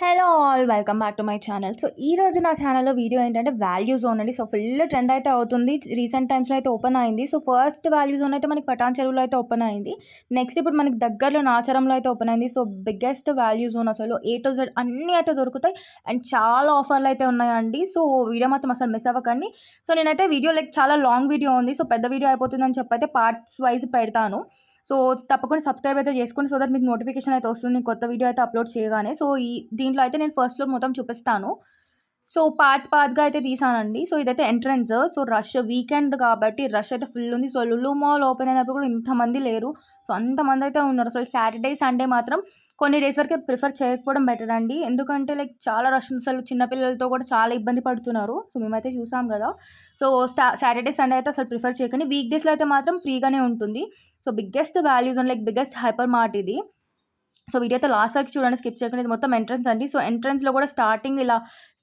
Hello all welcome back to my channel so ఈ రోజు నా ఛానల్లో వీడియో ఏంటంటే వాల్యూ జోన్ అండి. సో ఫుల్ ట్రెండ్ అయితే అవుతుంది. రీసెంట్ టైమ్స్లో అయితే ఓపెన్ అయింది. సో ఫస్ట్ వాల్యూ జోన్ అయితే మనకి పటాన్ చెరువులో అయితే ఓపెన్ అయింది. నెక్స్ట్ ఇప్పుడు మనకి దగ్గరలో నాచరంలో అయితే ఓపెన్ అయింది. సో బిగ్గెస్ట్ వాల్యూ జోన్ అసలు ఏ టు జెడ్ అన్నీ అయితే దొరుకుతాయి. అండ్ చాలా ఆఫర్లు అయితే ఉన్నాయండి. సో వీడియో మాత్రం అసలు మిస్ అవ్వకండి. సో నేనైతే వీడియో లైక్ చాలా లాంగ్ వీడియో ఉంది. సో పెద్ద వీడియో అయిపోతుందని చెప్పి అయితే పార్ట్స్ వైజ్ పెడతాను. సో తప్పకుండా సబ్స్క్రైబ్ అయితే చేసుకోండి సో దట్ మీకు నోటిఫికేషన్ అయితే వస్తుంది. కొత్త వీడియో అయితే అప్లోడ్ చేయగానే. సో ఈ దీంట్లో అయితే నేను ఫస్ట్ ఫ్లోర్ మొత్తం చూపిస్తాను. సో పార్ట్ పార్ట్గా అయితే తీసానండి. సో ఇదైతే ఎంట్రన్స్ సో రష్ వీకెండ్ కాబట్టి రష్ అయితే ఫుల్ ఉంది. సో లులు మాల్ ఓపెన్ అయినప్పుడు కూడా ఇంతమంది లేరు. సో అంతమంది అయితే ఉన్నారు. సో సాటర్డే సండే మాత్రం కొన్ని డేస్ వరకే ప్రిఫర్ చేయకపోవడం బెటర్ అండి. ఎందుకంటే లైక్ చాలా రష్ అసలు చిన్నపిల్లలతో కూడా చాలా ఇబ్బంది పడుతున్నారు. సో మేమైతే చూసాం కదా. సో స్టా సాటర్డే సండే అయితే అసలు ప్రిఫర్ చేయకండి. వీక్ డేస్లో అయితే మాత్రం ఫ్రీగానే ఉంటుంది. So biggest values and like biggest hyper mart ఇది. సో వీడియో అయితే లాస్ట్ వరకు చూడండి స్కిప్ చేయకుండా. ఇది మొత్తం ఎంట్రన్స్ అండి. సో ఎంట్రన్స్లో కూడా స్టార్టింగ్ ఇలా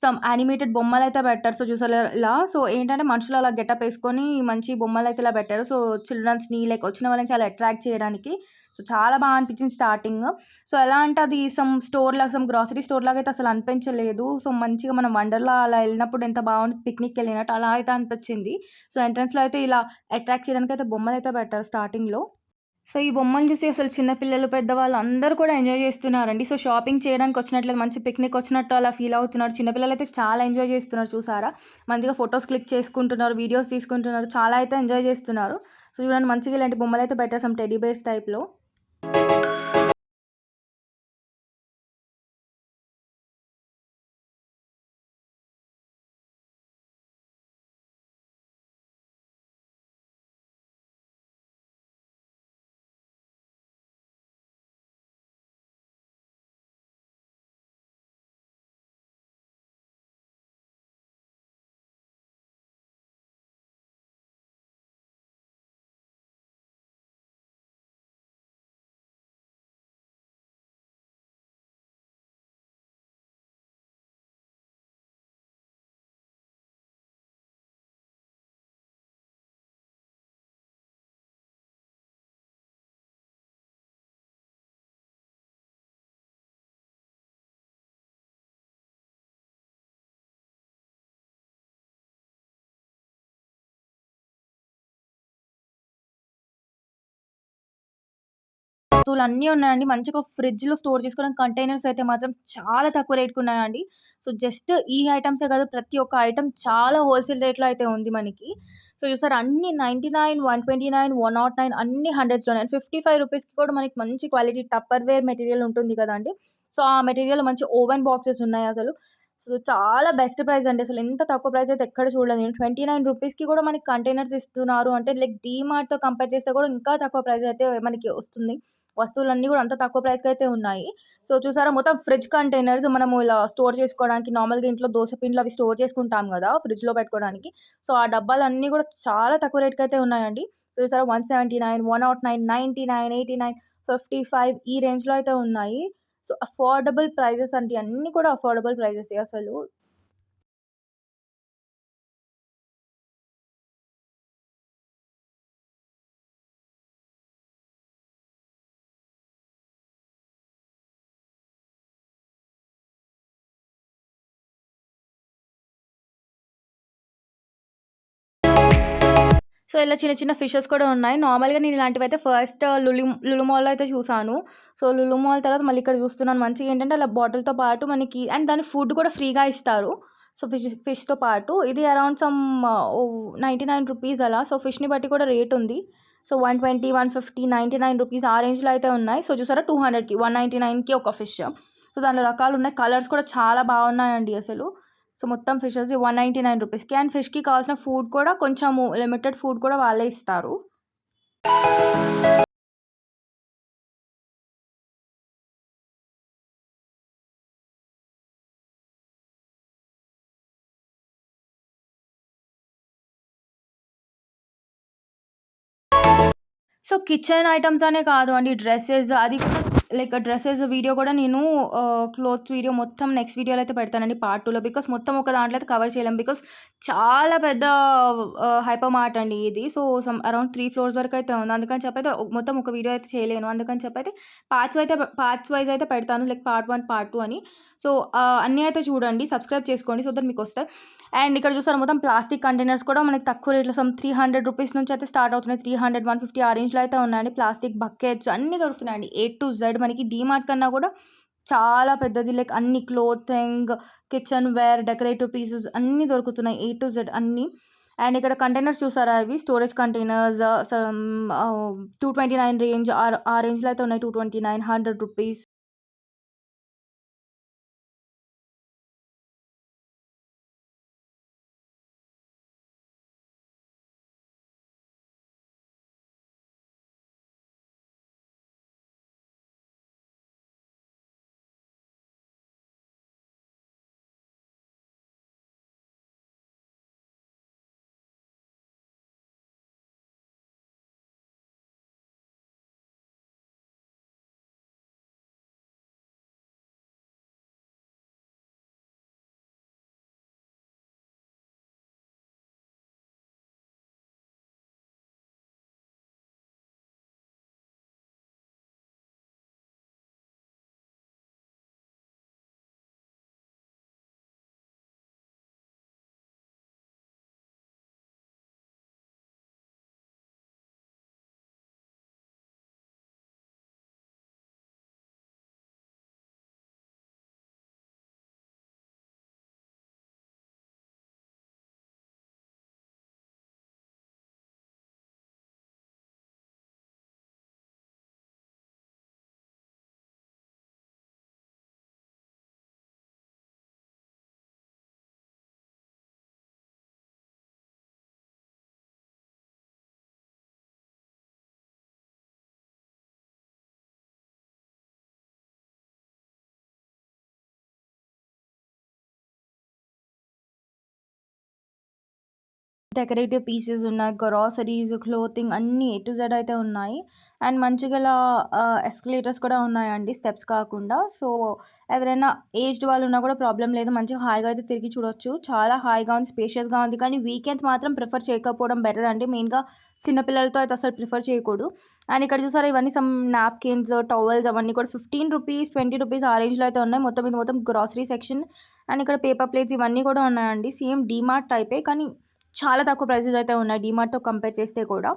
సమ్ యానిమేటెడ్ బొమ్మలు అయితే పెట్టారు. సో చూసారు ఇలా? సో ఏంటంటే మనుషులు అలా గెటప్ వేసుకొని మంచి బొమ్మలు అయితే ఇలా పెట్టారు. సో చిల్డ్రన్స్ని లైక్ వచ్చిన వాళ్ళని చాలా అట్రాక్ట్ చేయడానికి. సో చాలా బాగా అనిపించింది స్టార్టింగ్ సో ఎలా అంటే అది సమ్ స్టోర్ లాగా సమ్ గ్రాసరీ స్టోర్ లాగా అయితే అసలు అనిపించలేదు. సో మంచిగా మనం వండర్లా అలా వెళ్ళినప్పుడు ఎంత బాగుంది పిక్నిక్ వెళ్ళినట్టు అలా అయితే అనిపించింది. సో ఎంట్రన్స్లో అయితే ఇలా అట్రాక్ట్ చేయడానికి అయితే బొమ్మలు అయితే పెట్టారు స్టార్టింగ్లో సో ఈ బొమ్మలు చూసి అసలు చిన్నపిల్లలు పెద్దవాళ్ళు అందరూ కూడా ఎంజాయ్ చేస్తున్నారండి. సో షాపింగ్ చేయడానికి వచ్చినట్లయితే మంచి పిక్నిక్ వచ్చినట్టు అలా ఫీల్ అవుతున్నారు. చిన్నపిల్లలు అయితే చాలా ఎంజాయ్ చేస్తున్నారు చూసారా? మంచిగా ఫొటోస్ క్లిక్ చేసుకుంటున్నారు వీడియోస్ తీసుకుంటున్నారు చాలా అయితే ఎంజాయ్ చేస్తున్నారు. సో చూడండి మంచిగా ఇలాంటి బొమ్మలు అయితే పెట్టారు టెడీ బేర్స్ టైప్లో. వస్తువులు అన్నీ ఉన్నాయండి. మంచిగా ఫ్రిడ్జ్లో స్టోర్ చేసుకోవడానికి కంటైనర్స్ అయితే మాత్రం చాలా తక్కువ రేట్కి ఉన్నాయండి. సో జస్ట్ ఈ ఐటమ్సే కాదు ప్రతి ఒక్క ఐటమ్ చాలా హోల్సేల్ రేట్లో అయితే ఉంది మనకి. సో చూసారు అన్ని ninety nine one twenty nine one naught nine అన్ని హండ్రెడ్స్లో ఫిఫ్టీ ఫైవ్ రూపీస్కి కూడా మనకి మంచి క్వాలిటీ టప్పర్ వేర్ మెటీరియల్ ఉంటుంది కదండి. సో ఆ మెటీరియల్ మంచి ఓవెన్ బాక్సెస్ ఉన్నాయి అసలు. సో చాలా బెస్ట్ ప్రైస్ అండి. అసలు ఎంత తక్కువ ప్రైస్ అయితే ఎక్కడ చూడలేదు. నేను ట్వంటీ నైన్ రూపీస్కి కూడా మనకి కంటైనర్స్ ఇస్తున్నారు అంటే లైక్ డీమార్ట్తో కంపేర్ చేస్తే కూడా ఇంకా తక్కువ ప్రైస్ అయితే మనకి వస్తుంది. వస్తువులన్నీ కూడా అంత తక్కువ ప్రైస్కి అయితే ఉన్నాయి. సో చూసారా మొత్తం ఫ్రిడ్జ్ కంటైనర్స్ మనము ఇలా స్టోర్ చేసుకోవడానికి నార్మల్గా ఇంట్లో దోశ పిండ్లు అవి స్టోర్ చేసుకుంటాం కదా ఫ్రిడ్జ్లో పెట్టుకోవడానికి. సో ఆ డబ్బాలన్నీ కూడా చాలా తక్కువ రేట్కి అయితే ఉన్నాయండి. చూసారా one seventy nine one naught nine ninety nine eighty nine fifty five ఈ రేంజ్లో అయితే ఉన్నాయి. సో అఫోర్డబుల్ ప్రైజెస్ అంటే అన్నీ కూడా అఫోర్డబుల్ ప్రైజెస్ అసలు. సో ఇలా చిన్న చిన్న ఫిషెస్ కూడా ఉన్నాయి. నార్మల్గా నేను ఇలాంటివి అయితే ఫస్ట్ లులు లులు మాల్లో అయితే చూసాను. సో లులు మాల్ తర్వాత మళ్ళీ ఇక్కడ చూస్తున్నాను. మంచిగా ఏంటంటే అలా బాటిల్తో పాటు మనకి అండ్ దానికి ఫుడ్ కూడా ఫ్రీగా ఇస్తారు. సో ఫిష్ ఫిష్తో పాటు. ఇది around some ninety nine rupees అలా. సో ఫిష్ని బట్టి కూడా రేట్ ఉంది. So one twenty one fifty ninety nine rupees ఆ రేంజ్లో అయితే ఉన్నాయి. సో చూసారా టూ హండ్రెడ్కి వన్ నైంటీ నైన్కి ఒక ఫిష్ సో దానిలో రకాలు ఉన్నాయి. కలర్స్ కూడా చాలా బాగున్నాయండి అసలు. సో మొత్తం ఫిషెస్ వన్ నైంటీ నైన్ రూపీస్కి అండ్ ఫిష్కి కావాల్సిన ఫుడ్ కూడా కొంచెము లిమిటెడ్ ఫుడ్ కూడా వాళ్ళే ఇస్తారు. సో కిచెన్ ఐటమ్స్ అనే కాదు అండి డ్రెస్సెస్ అది కూడా లైక్ డ్రెస్సెస్ వీడియో కూడా నేను క్లోత్స్ వీడియో మొత్తం నెక్స్ట్ వీడియోలో అయితే పెడతానండి పార్ట్ టూలో బికాస్ మొత్తం ఒక దాంట్లో అయితే కవర్ చేయలేం. బికాస్ చాలా పెద్ద హైపర్ మార్ట్ అండి ఇది. So some around three floors వరకు అయితే ఉంది. అందుకని చెప్పైతే మొత్తం ఒక వీడియో అయితే చేయలేను. అందుకని చెప్పైతే పార్ట్స్ అయితే పార్ట్స్ వైజ్ అయితే పెడతాను. Like part one part two అని. సో అన్నీ అయితే చూడండి సబ్స్క్రైబ్ చేసుకోండి సో దట్ మీకు వస్తాయి. అండ్ ఇక్కడ చూసారు మొత్తం ప్లాస్టిక్ కంటైనర్స్ కూడా మనకి తక్కువ రేట్లో సమ్ త్రీ హండ్రెడ్ రూపీస్ నుంచి అయితే స్టార్ట్ అవుతున్నాయి. త్రీ హండ్రెడ్ వన్ ఫిఫ్టీ ఆ రేంజ్లో అయితే ఉన్నాయండి. ప్లాస్టిక్ బకెట్స్ అన్నీ దొరుకుతున్నాయండి. ఏ టు జెడ్ మనకి డీమార్ట్ కన్నా కూడా చాలా పెద్దది. లైక్ అన్ని clothing kitchen ware decorative pieces అన్నీ దొరుకుతున్నాయి. ఏ టు జెడ్ అన్నీ. అండ్ ఇక్కడ కంటైనర్స్ చూసారా అవి storage containers two twenty nine range ఆ రేంజ్లో అయితే ఉన్నాయి. Two twenty nine hundred rupees decorative pieces ఉన్నాయి గ్రాసరీస్ క్లోతింగ్ అన్నీ ఏ టు జెడ్ అయితే ఉన్నాయి. అండ్ మంచిగా ఎస్కలేటర్స్ కూడా ఉన్నాయండి స్టెప్స్ కాకుండా. సో ఎవరైనా ఏజ్డ్ వాళ్ళు ఉన్నా కూడా ప్రాబ్లం లేదు మంచిగా హాయిగా అయితే తిరిగి చూడొచ్చు. చాలా హాయిగా ఉంది స్పేషియస్గా ఉంది. కానీ వీకెండ్స్ మాత్రం ప్రిఫర్ చేయకపోవడం బెటర్ అండి. మెయిన్గా చిన్నపిల్లలతో అయితే అసలు ప్రిఫర్ చేయకూడదు. అండ్ ఇక్కడ చూసారా ఇవన్నీ సమ్ నాప్కిన్స్ టవల్స్ అవన్నీ కూడా ఫిఫ్టీన్ రూపీస్ ట్వంటీ రూపీస్ ఆ రేంజ్లో అయితే ఉన్నాయి. మొత్తం ఇది మొత్తం గ్రాసరీ సెక్షన్. అండ్ ఇక్కడ పేపర్ ప్లేట్స్ ఇవన్నీ కూడా ఉన్నాయండి. సేమ్ డీమార్ట్ టైపే కానీ చాలా తక్కువ ప్రైసెస్ అయితే ఉన్నాయి. డీమార్ట్తో కంపేర్ చేస్తే కూడా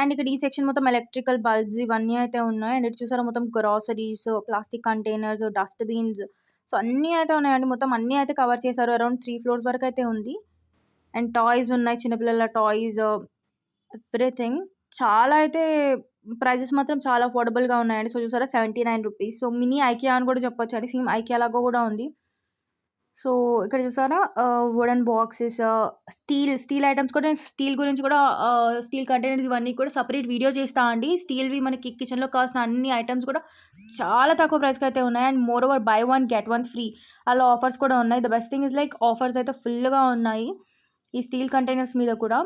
అండ్ ఇక్కడ ఈ సెక్షన్ మొత్తం ఎలక్ట్రికల్ బల్బ్స్ ఇవన్నీ అయితే ఉన్నాయి. అండ్ ఇటు చూసారా మొత్తం groceries plastic containers dustbins so అన్నీ అయితే ఉన్నాయండి. మొత్తం అన్నీ అయితే కవర్ చేశారు. అరౌండ్ త్రీ ఫ్లోర్స్ వరకు అయితే ఉంది. అండ్ టాయ్స్ ఉన్నాయి చిన్నపిల్లల టాయ్స్ ఎవ్రీథింగ్. చాలా అయితే ప్రైజెస్ మాత్రం చాలా అఫోర్డబుల్గా ఉన్నాయండి. సో చూసారా seventy nine rupees. So mini IKEA అని కూడా చెప్పొచ్చు అండి సేమ్ ఐకియా లాగా కూడా ఉంది. సో ఇక్కడ చూసారా? Wooden boxes steel steel items కూడా స్టీల్ గురించి కూడా స్టీల్ కంటైనర్స్ ఇవన్నీ కూడా సపరేట్ వీడియో చేస్తా అండి. స్టీల్వి మనకి కిచెన్లో కావాల్సిన అన్ని ఐటమ్స్ కూడా చాలా తక్కువ ప్రైస్కి అయితే ఉన్నాయి. And moreover buy one get one free అలా ఆఫర్స్ కూడా ఉన్నాయి. The best thing is like offers అయితే ఫుల్గా ఉన్నాయి ఈ స్టీల్ కంటైనర్స్ మీద కూడా.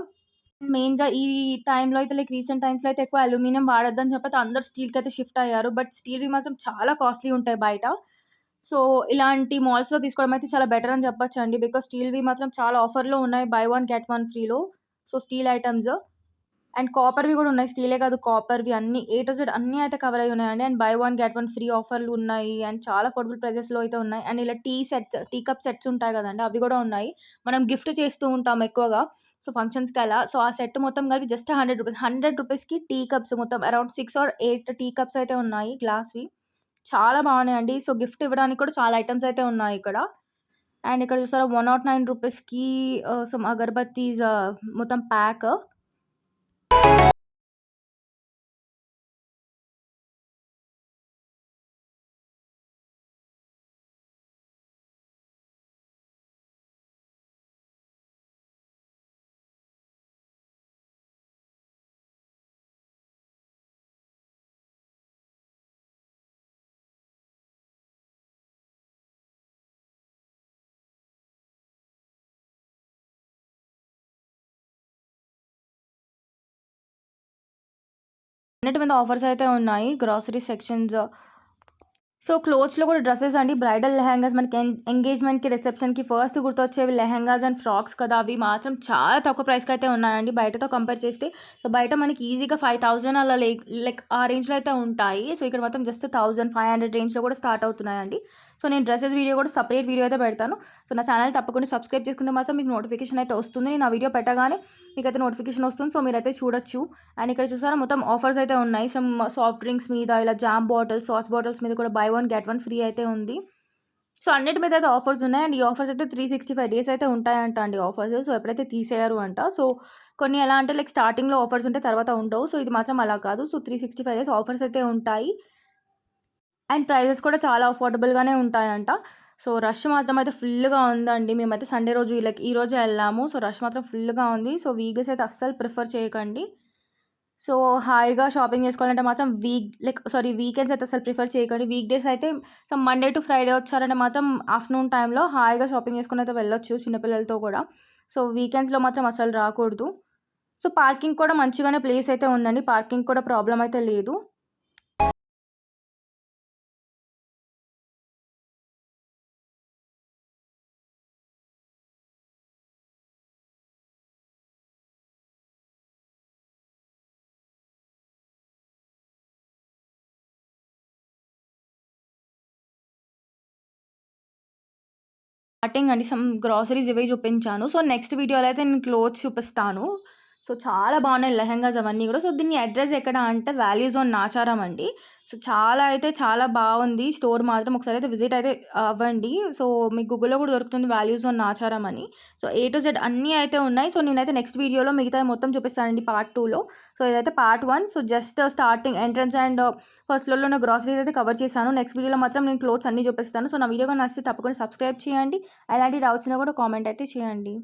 మెయిన్గా ఈ టైంలో అయితే లైక్ రీసెంట్ టైమ్స్లో అయితే ఎక్కువ అల్యూమినియం వాడొద్దని చెప్పి అందరు స్టీల్కి అయితే షిఫ్ట్ అయ్యారు. బట్ స్టీల్వి మాత్రం చాలా కాస్ట్లీ ఉంటాయి బయట. సో ఇలాంటి మాల్స్‌లో తీసుకోవడం అయితే చాలా బెటర్ అని చెప్పొచ్చండి. బికాస్ స్టీల్‌వి మాత్రం చాలా ఆఫర్‌లో ఉన్నాయి. బై వన్ గెట్ వన్ ఫ్రీలో. సో స్టీల్ ఐటమ్స్ అండ్ కాపర్‌వి కూడా ఉన్నాయి. స్టీలే కాదు కాపర్‌వి అన్ని ఏ టు జెడ్ అన్నీ అయితే కవర్ అయి ఉన్నాయండి. And buy one get one free ఆఫర్‌లు ఉన్నాయి. అండ్ చాలా అఫోర్డబుల్ ప్రైజెస్‌లో అయితే ఉన్నాయి. అండ్ ఇలా tea sets, tea cup sets ఉంటాయి కదండి అవి కూడా ఉన్నాయి. మనం గిఫ్ట్ చేస్తూ ఉంటాం ఎక్కువగా. సో ఫంక్షన్స్‌కి అలా. సో ఆ సెట్ మొత్తం కలిపి జస్ట్ హండ్రెడ్ రూపీస్. హండ్రెడ్ రూపీస్‌కి టీ కప్స్ మొత్తం around six or eight tea cups అయితే ఉన్నాయి గ్లాస్‌వి. చాలా బాగున్నాయండి. సో గిఫ్ట్ ఇవ్వడానికి కూడా చాలా ఐటమ్స్ అయితే ఉన్నాయి ఇక్కడ. అండ్ ఇక్కడ చూసారా 109 రూపీస్‌కి సమ్ అగర్బత్తీస్ మొత్తం ప్యాక్. అన్నిటి మీద ఆఫర్స్ అయితే ఉన్నాయి. Grocery sections. సో క్లోత్స్లో కూడా డ్రెస్సెస్ అండి. బ్రైడల్ లెహంగాస్ మనకి ఎన్ ఎంగేజ్మెంట్కి రిసెప్షన్కి ఫస్ట్ గుర్తొచ్చేవి లెహంగాస్ అండ్ ఫ్రాక్స్ కదా. అవి మాత్రం చాలా తక్కువ ప్రైస్కి అయితే ఉన్నాయండి. బయటతో కంపేర్ చేస్తే. సో బయట మనకి ఈజీగా ఫైవ్ థౌజండ్ అలా లైక్ ఆ రేంజ్లో అయితే ఉంటాయి. సో ఇక్కడ మాత్రం జస్ట్ థౌజండ్ ఫైవ్ హండ్రెడ్ రేంజ్లో కూడా స్టార్ట్ అవుతున్నాయండి. సో నేను డ్రెస్సెస్ వీడియో కూడా సపరేట్ వీడియో అయితే పెడతాను. సో నా ఛానల్ తప్పకుండా సబ్స్క్రైబ్ చేసుకుంటే మాత్రం మీకు నోటిఫికేషన్ అయితే వస్తుంది. నేను ఆ వీడియో పెట్టగానే మీకు అయితే నోటిఫికేషన్ వస్తుంది. సో మీరైతే చూడొచ్చు. అండ్ ఇక్కడ చూసారా మొత్తం ఆఫర్స్ అయితే ఉన్నాయి. సమ్ సాఫ్ట్ డ్రింక్స్ మీద ఇలా జామ్ బాటిల్స్ సాస్ బాటిల్స్ మీద కూడా buy one get one free అయితే ఉంది. సో అన్నిటి మీద అయితే ఆఫర్స్ ఉన్నాయి. అండ్ ఈ ఆఫర్స్ అయితే త్రీ సిక్స్టీ ఫైవ్ డేస్ అయితే ఉంటాయంట అండి ఆఫర్స్. సో ఎప్పుడైతే తీసేయారు అంట. సో కొన్ని ఎలా అంటే లైక్ స్టార్టింగ్లో ఆఫర్స్ ఉంటే తర్వాత ఉండవు. సో ఇది మాత్రం అలా కాదు. So three sixty five days offers అయితే ఉంటాయి. అండ్ ప్రైజెస్ కూడా చాలా అఫోర్డబుల్గానే ఉంటాయంట. సో రష్ మాత్రం అయితే ఫుల్గా ఉందండి. మేమైతే సండే రోజు లైక్ ఈ రోజే వెళ్ళాము. సో రష్ మాత్రం ఫుల్గా ఉంది. సో వీగస్ అయితే అస్సలు ప్రిఫర్ చేయకండి. సో హాయిగా షాపింగ్ చేసుకోవాలంటే మాత్రం వీక్ లైక్ సారీ వీకెండ్స్ అయితే అసలు ప్రిఫర్ చేయకండి. వీక్ డేస్ అయితే సో మండే టు ఫ్రైడే వచ్చారంటే మాత్రం ఆఫ్టర్నూన్ టైంలో హాయిగా షాపింగ్ చేసుకుని అయితే వెళ్ళొచ్చు చిన్నపిల్లలతో కూడా. సో వీకెండ్స్లో మాత్రం అసలు రాకూడదు. సో పార్కింగ్ కూడా మంచిగానే ప్లేస్ అయితే ఉందండి. పార్కింగ్ కూడా ప్రాబ్లం అయితే లేదు. స్టార్టింగ్ అండి సమ్ గ్రాసరీస్ ఇవే చూపించాను. సో నెక్స్ట్ వీడియోలో అయితే నేను క్లోత్స్ చూపిస్తాను. సో చాలా బాగున్నాయి లెహంగాస్ అవన్నీ కూడా. సో దీన్ని అడ్రస్ ఎక్కడ అంటే వాల్యూ జోన్ నాచారం అండి. సో చాలా అయితే చాలా బాగుంది. స్టోర్ మాత్రం ఒకసారి అయితే విజిట్ అయితే అవ్వండి. సో మీకు గూగుల్లో కూడా దొరుకుతుంది వాల్యూ జోన్ నాచారం అని. సో ఏ టు జెడ్ అన్నీ అయితే ఉన్నాయి. సో నేనైతే నెక్స్ట్ వీడియోలో మిగతా మొత్తం చూపిస్తానండి పార్ట్ టూలో సో ఇదైతే part one so just starting entrance and first ఫ్లోర్లో ఉన్న గ్రాసరీస్ అయితే కవర్ చేశాను. నెక్స్ట్ వీడియోలో మాత్రం నేను క్లోత్స్ అన్నీ చూపిస్తాను. సో నా వీడియో నచ్చితే తప్పకుండా సబ్స్క్రైబ్ చేయండి. అలాంటి డౌట్స్ కూడా కామెంట్ అయితే చేయండి.